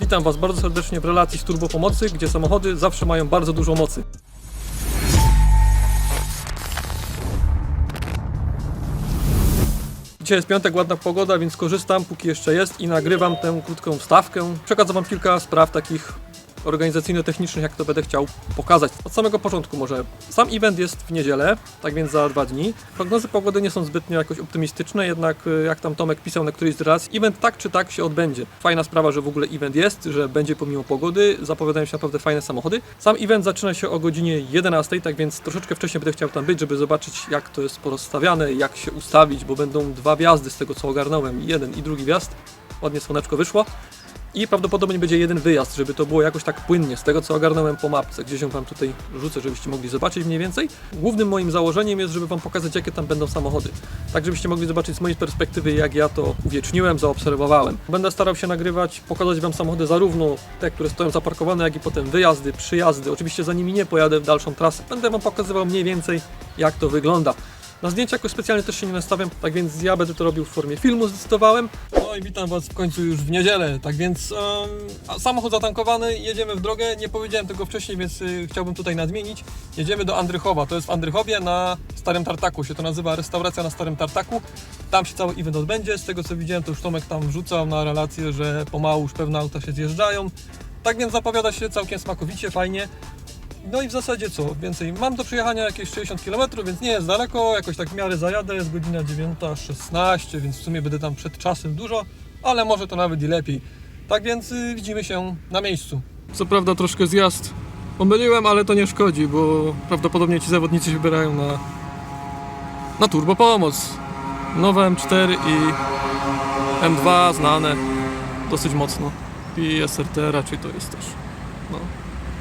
Witam Was bardzo serdecznie w relacji z Turbo Pomocy, gdzie samochody zawsze mają bardzo dużo mocy. Dzisiaj jest piątek, ładna pogoda, więc korzystam póki jeszcze jest i nagrywam tę krótką wstawkę. Przekażę Wam kilka spraw takich organizacyjno-technicznych, jak to będę chciał pokazać. Od samego początku może. Sam event jest w niedzielę, tak więc za dwa dni. Prognozy pogody nie są zbytnio jakoś optymistyczne, jednak y, jak tam Tomek pisał na któryś z relacji, event tak czy tak się odbędzie. Fajna sprawa, że w ogóle event jest, że będzie pomimo pogody, zapowiadają się naprawdę fajne samochody. Sam event zaczyna się o godzinie 11, tak więc troszeczkę wcześniej będę chciał tam być, żeby zobaczyć jak to jest porozstawiane, jak się ustawić, bo będą dwa wjazdy z tego co ogarnąłem, jeden i drugi wjazd. Ładnie słoneczko wyszło. I prawdopodobnie będzie jeden wyjazd, żeby to było jakoś tak płynnie, z tego co ogarnąłem po mapce, gdzieś ją wam tutaj rzucę, żebyście mogli zobaczyć mniej więcej. Głównym moim założeniem jest, żeby wam pokazać jakie tam będą samochody. Tak żebyście mogli zobaczyć z mojej perspektywy jak ja to uwieczniłem, zaobserwowałem. Będę starał się nagrywać, pokazać wam samochody zarówno te, które stoją zaparkowane, jak i potem wyjazdy, przyjazdy. Oczywiście za nimi nie pojadę w dalszą trasę. Będę wam pokazywał mniej więcej jak to wygląda. Na zdjęcia jakoś specjalnie też się nie nastawiam, tak więc ja będę to robił w formie filmu, zdecydowałem. No i witam Was w końcu już w niedzielę, tak więc a samochód zatankowany, jedziemy w drogę, nie powiedziałem tego wcześniej, więc y, chciałbym tutaj nadmienić. Jedziemy do Andrychowa, to jest w Andrychowie na Starym Tartaku, się to nazywa restauracja na Starym Tartaku. Tam się cały event odbędzie, z tego co widziałem to już Tomek tam wrzucał na relację, że pomału już pewne auta się zjeżdżają. Tak więc zapowiada się całkiem smakowicie, fajnie. No i w zasadzie co? Więcej. Mam do przejechania jakieś 60 km, więc nie jest daleko. Jakoś tak w miarę zajadę. Jest godzina 9.16, więc w sumie będę tam przed czasem dużo, ale może to nawet i lepiej. Tak więc y, widzimy się na miejscu. Co prawda troszkę zjazd pomyliłem, ale to nie szkodzi, bo prawdopodobnie ci zawodnicy się wybierają na, na turbo pomoc. Nowe M4 i M2 znane dosyć mocno. I SRT raczej to jest też. No.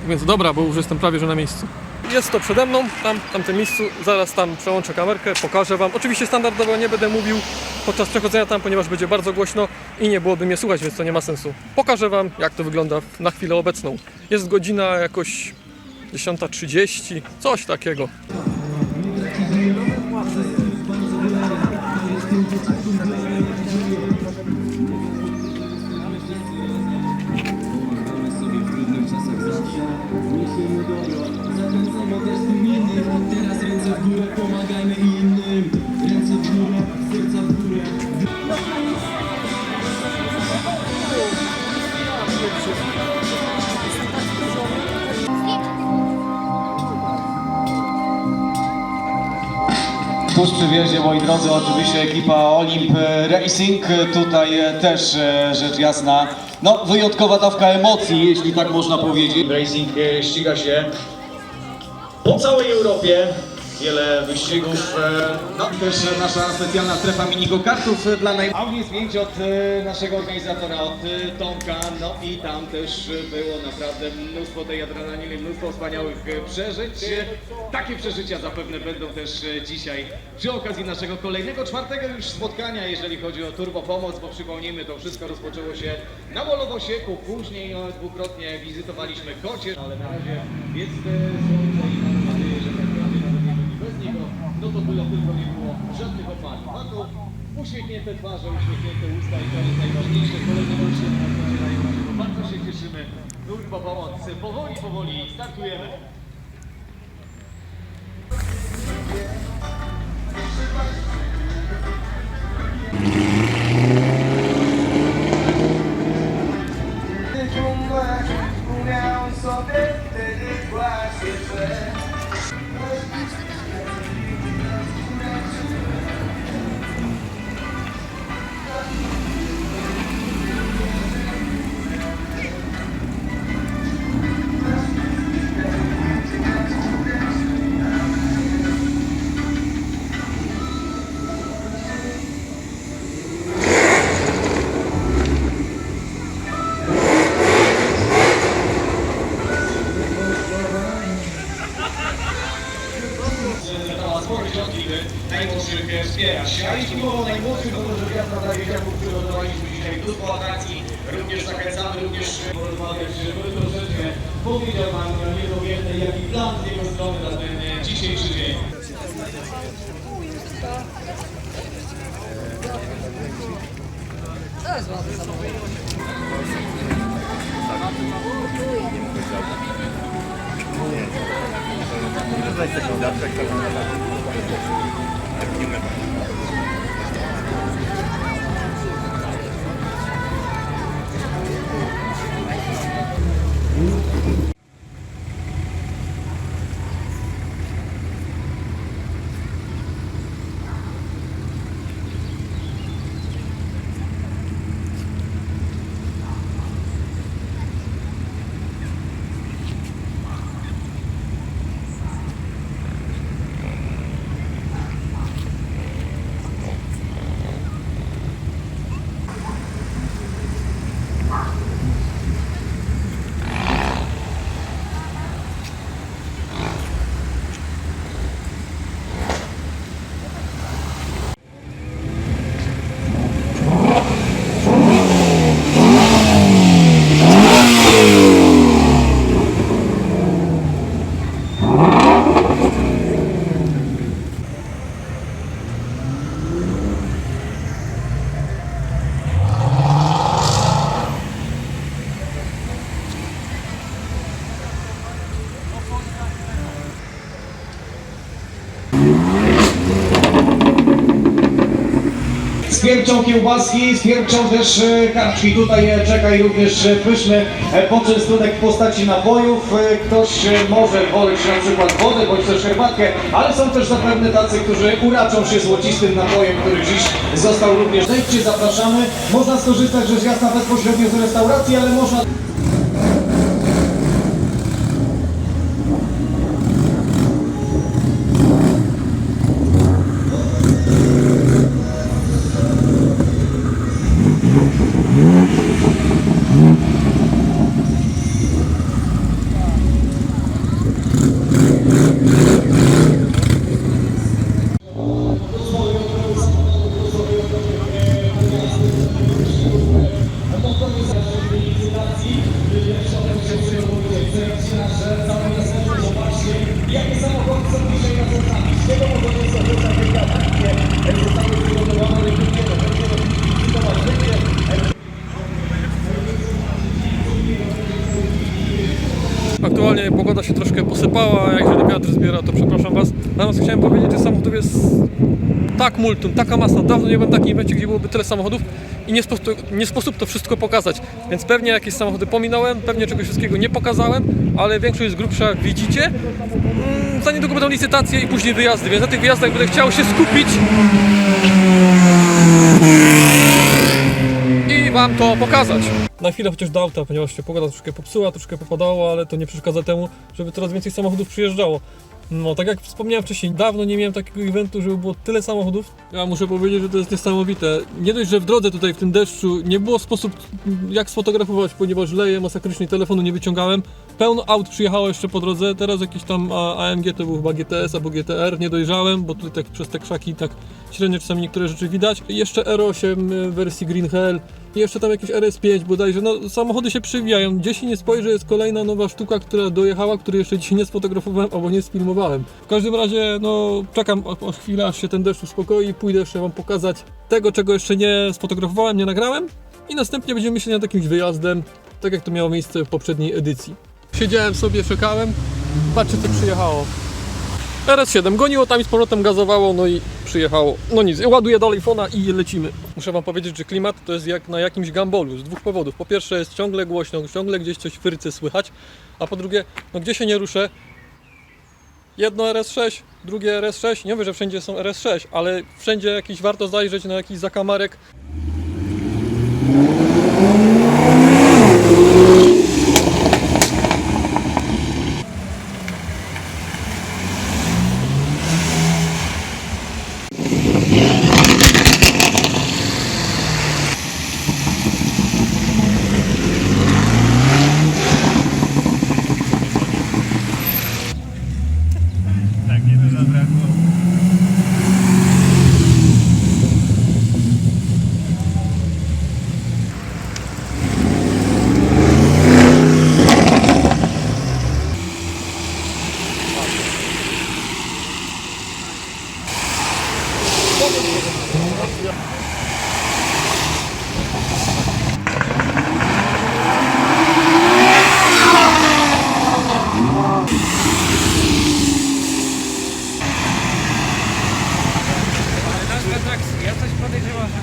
Więc dobra, bo już jestem prawie że na miejscu. Jest to przede mną, tam, tam tym miejscu, zaraz tam przełączę kamerkę, pokażę Wam. Oczywiście standardowo nie będę mówił podczas przechodzenia tam, ponieważ będzie bardzo głośno i nie byłoby mnie słuchać, więc to nie ma sensu. Pokażę Wam, jak to wygląda na chwilę obecną. Jest godzina jakoś 10.30, coś takiego. Tuż przy wjeździe, moi drodzy, oczywiście ekipa Olimp Racing. Tutaj e, też e, rzecz jasna, no wyjątkowa dawka emocji, jeśli tak można powiedzieć. Racing e, ściga się po całej Europie. Wiele wyścigów, e, no też nasza specjalna strefa mini-go-kartów e, dla naj... Audio zdjęć od e, naszego organizatora, od Tomka, no i tam też było naprawdę mnóstwo tej adrenaliny, mnóstwo wspaniałych przeżyć. Takie przeżycia zapewne będą też dzisiaj przy okazji naszego kolejnego, czwartego już spotkania, jeżeli chodzi o Turbo Pomoc, bo przypomnijmy, to wszystko rozpoczęło się na Wolowosieku, później e, dwukrotnie wizytowaliśmy Kocie, ale na razie jest e, słońce i mamy nadzieję, że tak będzie nawet nie będzie bez niego, no to byle tylko nie było żadnych. A to uśmiechnięte twarze, uśmiechnięte usta i to jest najważniejsze. Kolejne rocznie naszego. Bardzo się cieszymy. Turbo Pomoc, powoli, powoli startujemy. Можна секунду, так, так, так. Piercią kiełbaski, z piercią też e, karczki. Tutaj e, czeka i również e, pyszny poczęstunek w postaci napojów. Ktoś może woleć na przykład wodę bądź też herbatkę, ale są też zapewne tacy, którzy uraczą się złocistym napojem, który dziś został również. Zejdźcie, zapraszamy. Można skorzystać rzecz jasna bezpośrednio z restauracji, ale można Aktualnie pogoda się troszkę posypała, wiatr zbiera, to przepraszam Was. Natomiast chciałem powiedzieć, że samochodów jest tak multum, taka masa. Dawno nie byłem w takim evencie, gdzie byłoby tyle samochodów i nie sposób, nie sposób to wszystko pokazać. Więc pewnie jakieś samochody pominąłem, pewnie czegoś wszystkiego nie pokazałem, ale większość z grubsza widzicie. Mm, Za niedługo będą licytacje i później wyjazdy, więc na tych wyjazdach będę chciał się skupić i Wam to pokazać. Na chwilę chociaż do auta, ponieważ się pogoda troszkę popsuła, troszkę popadało, ale to nie przeszkadza temu, żeby coraz więcej samochodów przyjeżdżało. No, tak jak wspomniałem wcześniej, dawno nie miałem takiego eventu, żeby było tyle samochodów. Ja muszę powiedzieć, że to jest niesamowite. Nie dość, że w drodze tutaj w tym deszczu nie było sposób jak sfotografować, ponieważ leje masakrycznie, telefonu nie wyciągałem. Pełno aut przyjechało jeszcze po drodze, teraz jakiś tam AMG to był chyba GTS albo GTR, nie dojrzałem, bo tutaj tak przez te krzaki tak średnio czasami niektóre rzeczy widać. Jeszcze R8 w wersji Green Hell, i jeszcze tam jakiś RS5 bodajże, no samochody się przywijają. Gdzie się nie spojrzy jest kolejna nowa sztuka, która dojechała, której jeszcze dzisiaj nie sfotografowałem albo nie sfilmowałem. W każdym razie, no czekam o, chwilę, aż się ten deszcz uspokoi, pójdę jeszcze Wam pokazać tego, czego jeszcze nie sfotografowałem, nie nagrałem i następnie będziemy myśleć nad jakimś wyjazdem, tak jak to miało miejsce w poprzedniej edycji. Siedziałem sobie, czekałem, patrzcie co przyjechało. RS7 goniło tam i z powrotem gazowało, no i przyjechało. No nic, ładuję dalej fona i lecimy. Muszę wam powiedzieć, że klimat to jest jak na jakimś gambolu z dwóch powodów. Po pierwsze jest ciągle głośno, ciągle gdzieś coś w fyrce słychać, a po drugie, no gdzie się nie ruszę, jedno RS6, drugie RS6, nie mówię, że wszędzie są RS6, ale wszędzie jakiś warto zajrzeć na jakiś zakamarek.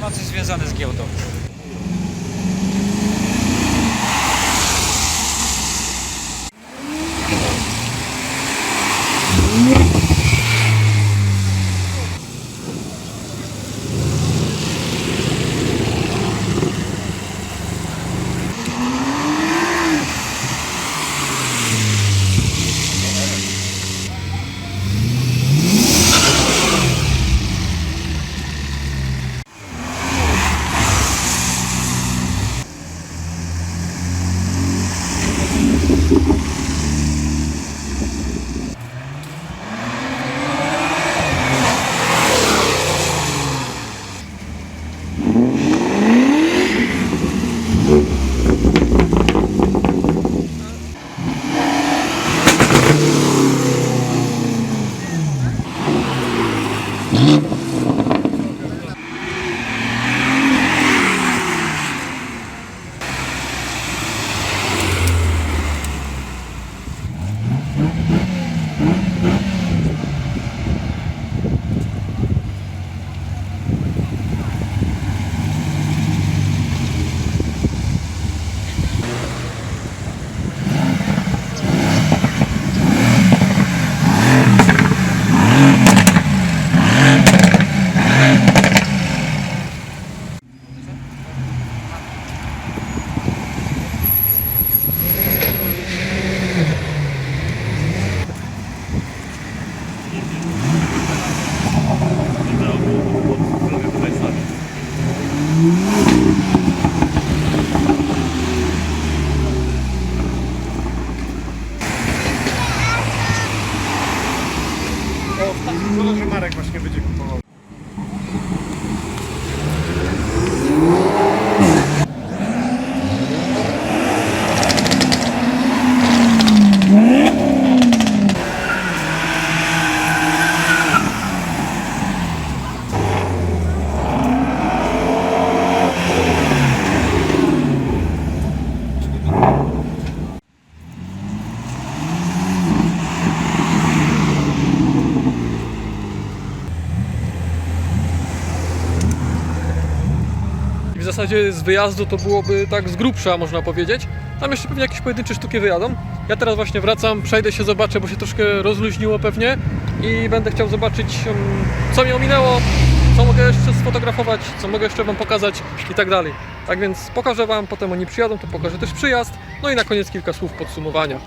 informacji związanych z giełdą. Zasadzie z wyjazdu to byłoby tak z grubsza, można powiedzieć. Tam jeszcze pewnie jakieś pojedyncze sztuki wyjadą. Ja teraz właśnie wracam, przejdę się, zobaczę, bo się troszkę rozluźniło pewnie i będę chciał zobaczyć, em, co mi ominęło, co mogę jeszcze sfotografować, co mogę jeszcze Wam pokazać i tak dalej. Tak więc pokażę Wam, potem oni przyjadą, to pokażę też przyjazd, no i na koniec kilka słów podsumowania.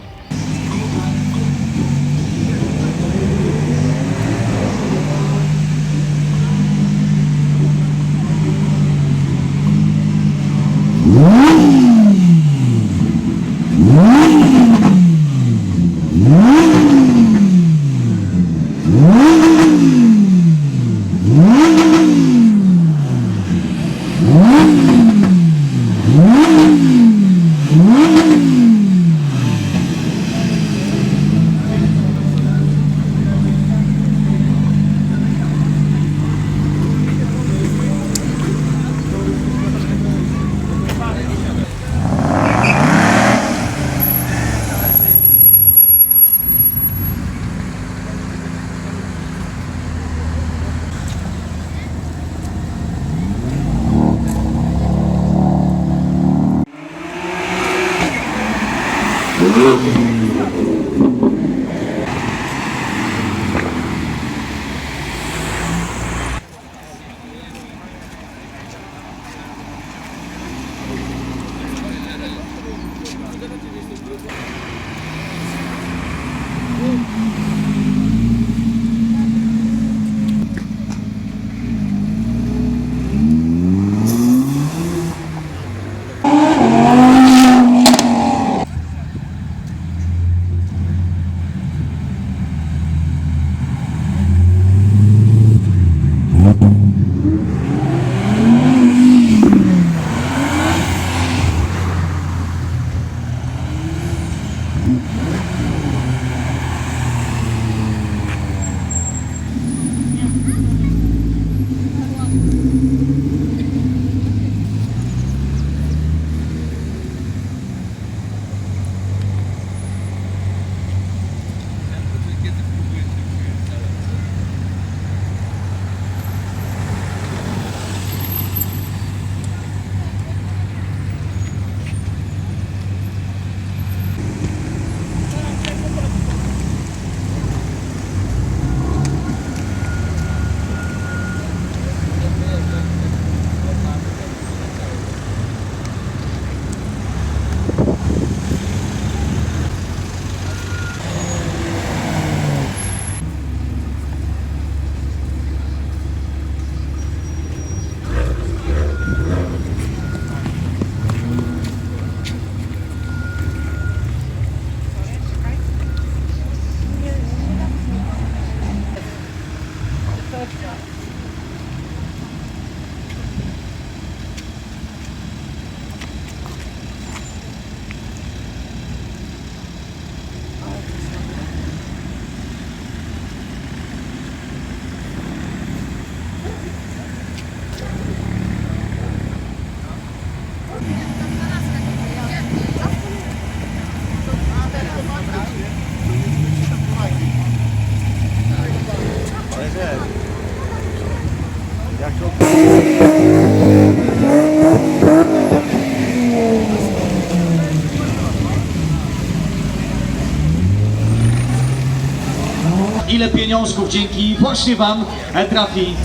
Dzięki właśnie Wam trafi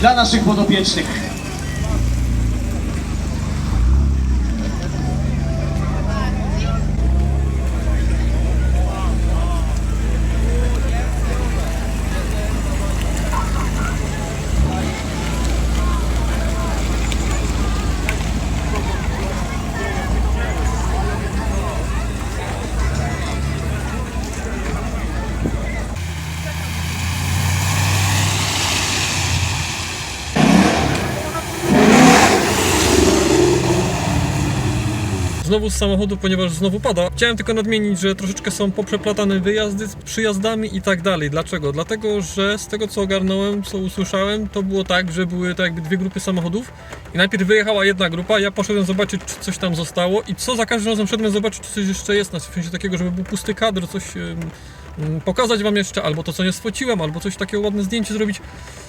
dla naszych podopiecznych. Znowu z samochodu, ponieważ znowu pada. Chciałem tylko nadmienić, że troszeczkę są poprzeplatane wyjazdy z przyjazdami i tak dalej. Dlaczego? Dlatego, że z tego co ogarnąłem, co usłyszałem, to było tak, że były tak jakby dwie grupy samochodów i najpierw wyjechała jedna grupa, ja poszedłem zobaczyć, czy coś tam zostało i co za każdym razem szedłem zobaczyć, czy coś jeszcze jest, na w sensie takiego, żeby był pusty kadr, coś ym, pokazać wam jeszcze, albo to co nie sfociłem, albo coś takiego ładne zdjęcie zrobić.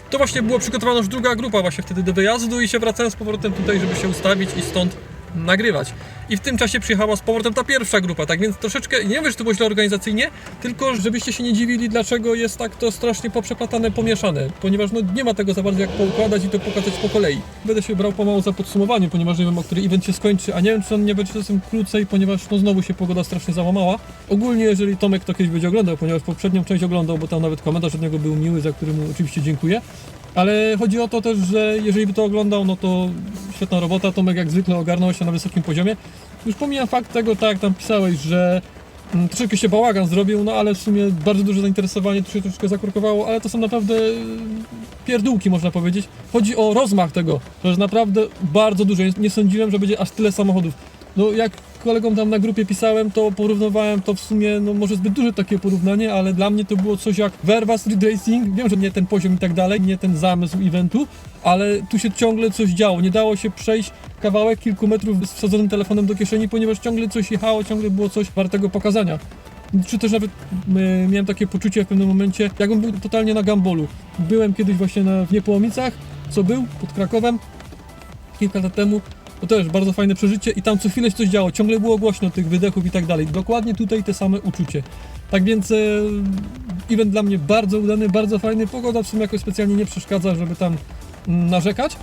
To właśnie było przygotowana już druga grupa właśnie wtedy do wyjazdu i się wracałem z powrotem tutaj, żeby się ustawić i stąd nagrywać. I w tym czasie przyjechała z powrotem ta pierwsza grupa, tak więc troszeczkę, nie wiem, że to było źle organizacyjnie, tylko żebyście się nie dziwili, dlaczego jest tak to strasznie poprzeplatane, pomieszane, ponieważ no nie ma tego za bardzo jak poukładać i to pokazać po kolei. Będę się brał pomału za podsumowanie, ponieważ nie wiem, o który event się skończy, a nie wiem, czy on nie będzie czasem krócej, ponieważ no znowu się pogoda strasznie załamała. Ogólnie, jeżeli Tomek to kiedyś będzie oglądał, ponieważ poprzednią część oglądał, bo tam nawet komentarz od niego był miły, za który mu oczywiście dziękuję. Ale chodzi o to też, że jeżeli by to oglądał, no to świetna robota. Tomek jak zwykle ogarnął się na wysokim poziomie. Już pomijam fakt tego, tak jak tam pisałeś, że mm, troszeczkę się bałagan zrobił, no ale w sumie bardzo duże zainteresowanie, to się troszeczkę zakorkowało, ale to są naprawdę mm, pierdółki, można powiedzieć. Chodzi o rozmach tego, że jest naprawdę bardzo dużo. Nie sądziłem, że będzie aż tyle samochodów. No jak kolegom tam na grupie pisałem, to porównywałem to w sumie, no może zbyt duże takie porównanie, ale dla mnie to było coś jak Verva Street Racing. Wiem, że nie ten poziom i tak dalej, nie ten zamysł eventu, ale tu się ciągle coś działo. Nie dało się przejść kawałek kilku metrów z wsadzonym telefonem do kieszeni, ponieważ ciągle coś jechało, ciągle było coś wartego pokazania. Czy też nawet e, miałem takie poczucie w pewnym momencie, jakbym był totalnie na gambolu. Byłem kiedyś właśnie na, w Niepołomicach, co był, pod Krakowem, kilka lat temu. To też bardzo fajne przeżycie i tam co chwilę coś działo, ciągle było głośno tych wydechów i tak dalej. Dokładnie tutaj te same uczucie. Tak więc e, event dla mnie bardzo udany, bardzo fajny. Pogoda w sumie jakoś specjalnie nie przeszkadza, żeby tam mm, narzekać.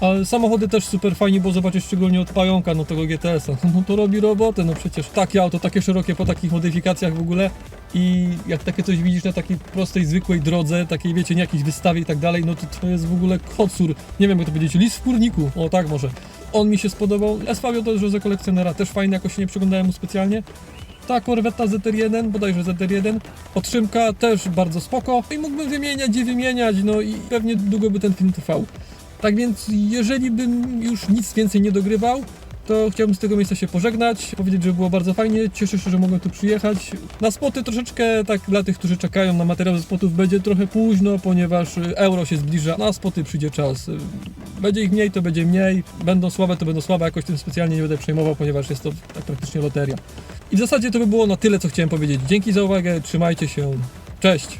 Ale samochody też super fajnie, bo zobaczysz szczególnie od pająka, no tego GTS-a. No to robi robotę, no przecież takie auto, takie szerokie po takich modyfikacjach w ogóle i jak takie coś widzisz na takiej prostej, zwykłej drodze, takiej wiecie, nie jakiejś wystawie i tak dalej, no to to jest w ogóle kocur. Nie wiem jak to powiedzieć, lis w kurniku, o tak może. On mi się spodobał. SVO to że za kolekcjonera też fajny, jakoś się nie przyglądałem mu specjalnie. Ta korweta ZR1, bodajże ZR1, otrzymka też bardzo spoko i mógłbym wymieniać i wymieniać, no i pewnie długo by ten film trwał. Tak więc jeżeli bym już nic więcej nie dogrywał, to chciałbym z tego miejsca się pożegnać, powiedzieć, że było bardzo fajnie, cieszę się, że mogłem tu przyjechać. Na spoty troszeczkę, tak dla tych, którzy czekają na materiał ze spotów, będzie trochę późno, ponieważ y, euro się zbliża, na spoty przyjdzie czas. Y, Będzie ich mniej, to będzie mniej, będą słabe, to będą słabe, jakoś tym specjalnie nie będę przejmował, ponieważ jest to tak praktycznie loteria. I w zasadzie to by było na tyle, co chciałem powiedzieć. Dzięki za uwagę, trzymajcie się, cześć!